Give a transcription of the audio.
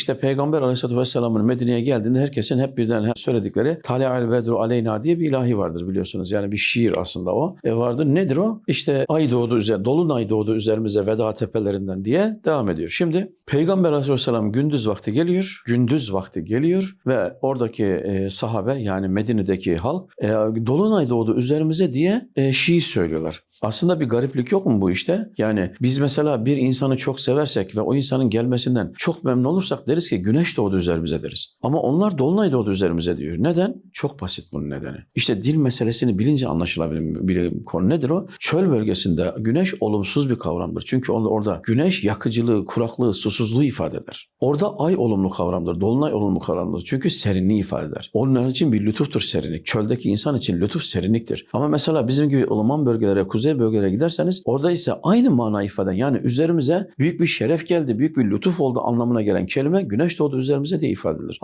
İşte Peygamber Aleyhisselatü Vesselam'ın Medine'ye geldiğinde herkesin hep birden söyledikleri Tali'al vedru aleyna diye bir ilahi vardır biliyorsunuz. Yani bir şiir aslında o. E vardır. Nedir o? İşte ay doğdu üzerine, dolunay doğdu üzerimize veda tepelerinden diye devam ediyor. Şimdi Peygamber Aleyhisselam gündüz vakti geliyor. Gündüz vakti geliyor ve oradaki e, sahabe yani Medine'deki halk e, dolunay doğdu üzerimize diye e, şiir söylüyorlar. Aslında bir gariplik yok mu bu işte? Yani biz mesela bir insanı çok seversek ve o insanın gelmesinden çok memnun olursak deriz ki güneş doğdu üzerimize deriz. Ama onlar dolunay doğdu üzerimize diyor. Neden? Çok basit bunun nedeni. İşte dil meselesini bilince anlaşılabilir bir konu nedir o? Çöl bölgesinde güneş olumsuz bir kavramdır. Çünkü orada güneş yakıcılığı, kuraklığı, susuzluğu ifade eder. Orada ay olumlu kavramdır. Dolunay olumlu kavramdır. Çünkü serinliği ifade eder. Onlar için bir lütuftur serinlik. Çöldeki insan için lütuf serinliktir. Ama mesela bizim gibi ılıman bölgelere, kuzey bölgelere giderseniz orada ise aynı mana ifade yani üzerimize büyük bir şeref geldi, büyük bir lütuf oldu anlamına gelen kelime güneş doğdu üzerimize diye ifade edilir.